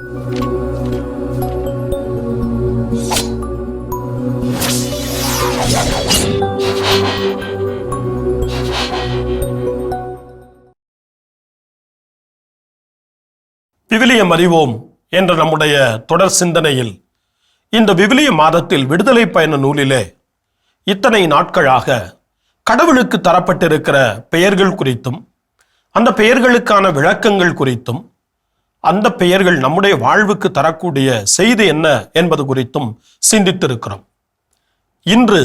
விவிலியம் அறிவோம் என்ற நம்முடைய தொடர் சிந்தனையில் இந்த விவிலிய மாதத்தில் விடுதலை பயண நூலிலே இத்தனை நாட்களாக கடவுளுக்கு தரப்பட்டிருக்கிற பெயர்கள் குறித்தும் அந்த பெயர்களுக்கான விளக்கங்கள் குறித்தும் அந்த பெயர்கள் நம்முடைய வாழ்வுக்கு தரக்கூடிய செய்தி என்ன என்பது குறித்தும் சிந்தித்திருக்கிறோம். இன்று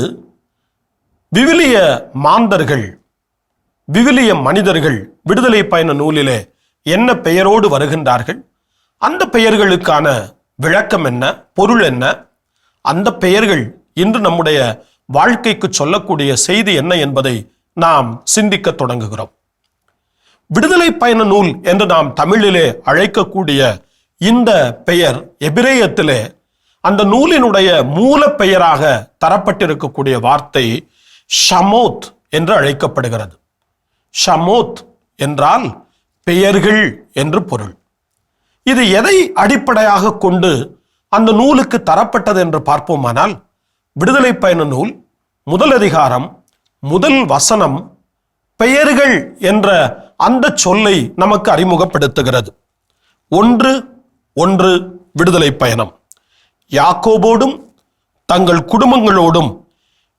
விவிலிய மாந்தர்கள் விவிலிய மனிதர்கள் விடுதலை பயண நூலிலே என்ன பெயரோடு வருகின்றார்கள்? அந்த பெயர்களுக்கான விளக்கம் என்ன? பொருள் என்ன? அந்த பெயர்கள் இன்று நம்முடைய வாழ்க்கைக்கு சொல்லக்கூடிய செய்தி என்ன என்பதை நாம் சிந்திக்க தொடங்குகிறோம். விடுதலை பயண நூல் என்று நாம் தமிழிலே அழைக்கக்கூடிய இந்த பெயர் எபிரேயத்திலே அந்த நூலினுடைய மூல பெயராக தரப்பட்டிருக்கக்கூடிய வார்த்தை ஷமோத் என்று அழைக்கப்படுகிறது. ஷமோத் என்றால் பெயர்கள் என்று பொருள். இது எதை அடிப்படையாக கொண்டு அந்த நூலுக்கு தரப்பட்டது என்று பார்ப்போமானால் விடுதலை பயண நூல் முதல் அதிகாரம் முதல் வசனம் பெயர்கள் என்ற அந்த சொல்லை நமக்கு அறிமுகப்படுத்துகிறது. ஒன்று ஒன்று விடுதலை பயணம். யாக்கோபோடும் தங்கள் குடும்பங்களோடும்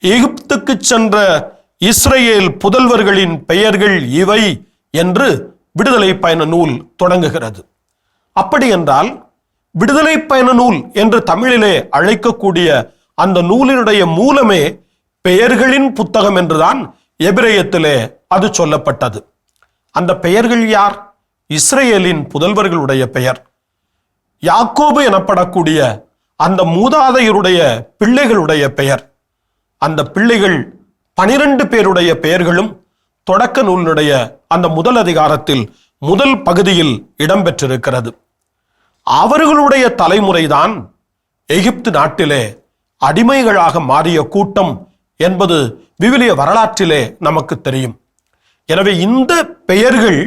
எகிப்துக்கு சென்ற இஸ்ரேல் புதல்வர்களின் பெயர்கள் இவை என்று விடுதலை பயண நூல் தொடங்குகிறது. அப்படி என்றால் விடுதலை பயண நூல் என்று தமிழிலே அழைக்கக்கூடிய அந்த நூலினுடைய மூலமே பெயர்களின் புத்தகம் என்றுதான் எபிரேயத்திலே அது சொல்லப்பட்டது. அந்த பெயர்கள் யார்? இஸ்ரேலின் புதல்வர்களுடைய பெயர். யாக்கோபு எனப்படக்கூடிய அந்த மூதாதையருடைய பிள்ளைகளுடைய பெயர். அந்த பிள்ளைகள் பனிரெண்டு பேருடைய பெயர்களும் தொடக்க நூலினுடைய அந்த முதல் அதிகாரத்தில் முதல் பகுதியில் இடம்பெற்றிருக்கிறது. அவர்களுடைய தலைமுறைதான் எகிப்து நாட்டிலே அடிமைகளாக மாறிய கூட்டம் என்பது விவிலிய வரலாற்றிலே நமக்கு தெரியும். எனவே இந்த பெயர்கள்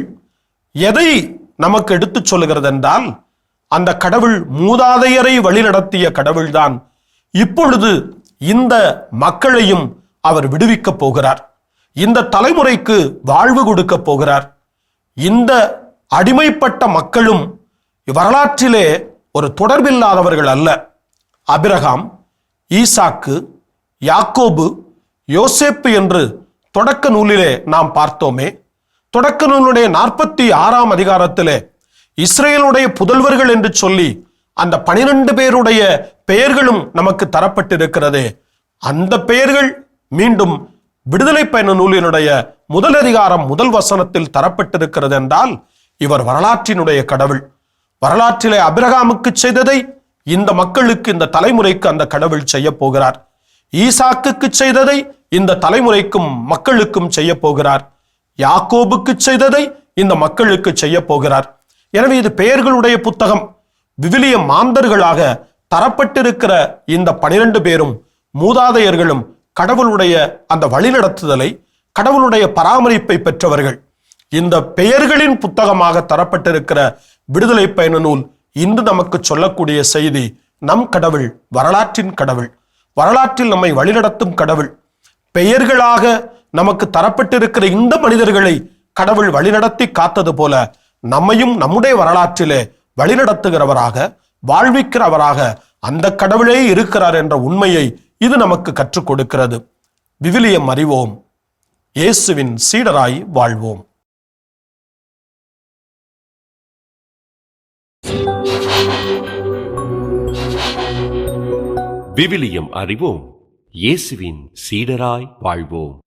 எதை நமக்கு எடுத்துச் சொல்லுகிறது என்றால் அந்த கடவுள் மூதாதையரை வழிநடத்திய கடவுள்தான். இப்பொழுது இந்த மக்களையும் அவர் விடுவிக்கப் போகிறார். இந்த தலைமுறைக்கு வாழ்வு கொடுக்க போகிறார். இந்த அடிமைப்பட்ட மக்களும் வரலாற்றிலே ஒரு தொடர்பில்லாதவர்கள் அல்ல. அபிரகாம் ஈசாக்கு யாக்கோபு யோசேப்பு என்று தொடக்க நூலிலே நாம் பார்த்தோமே. தொடக்க நூலுடைய நாற்பத்தி ஆறாம் அதிகாரத்திலே இஸ்ரேலுடைய புதல்வர்கள் என்று சொல்லி அந்த பனிரெண்டு பேருடைய பெயர்களும் நமக்கு தரப்பட்டிருக்கிறதே. அந்த பெயர்கள் மீண்டும் விடுதலை பயண நூலினுடைய முதல் அதிகாரம் முதல் வசனத்தில் தரப்பட்டிருக்கிறது என்றால் இவர் வரலாற்றினுடைய கடவுள். வரலாற்றிலே அபிரகாமுக்கு செய்ததை இந்த மக்களுக்கு இந்த தலைமுறைக்கு அந்த கடவுள் செய்ய போகிறார். ஈசாக்குக்கு செய்ததை இந்த தலைமுறைக்கும் மக்களுக்கும் செய்ய போகிறார். யாக்கோபுக்கு செய்ததை இந்த மக்களுக்கு செய்ய போகிறார். எனவே இது பெயர்களுடைய புத்தகம். விவிலிய மாந்தர்களாக தரப்பட்டிருக்கிற இந்த பனிரெண்டு பேரும் மூதாதையர்களும் கடவுளுடைய அந்த வழிநடத்துதலை கடவுளுடைய பராமரிப்பை பெற்றவர்கள். இந்த பெயர்களின் புத்தகமாக தரப்பட்டிருக்கிற விடுதலை பயண நூல் இன்று நமக்கு சொல்லக்கூடிய செய்தி நம் கடவுள் வரலாற்றின் கடவுள். வரலாற்றில் நம்மை வழிநடத்தும் கடவுள். பெயர்களாக நமக்கு தரப்பட்டிருக்கிற இந்த மனிதர்களை கடவுள் வழிநடத்தி காத்தது போல நம்மையும் நம்முடைய வரலாற்றிலே வழிநடத்துகிறவராக வாழ்விக்கிறவராக அந்த கடவுளே இருக்கிறார் என்ற உண்மையை இது நமக்கு கற்றுக் கொடுக்கிறது. விவிலியம் அறிவோம். இயேசுவின் சீடராய் வாழ்வோம். விவிலியம் அறிவோம். இயேசுவின் சீடராய் வாழ்வோம்.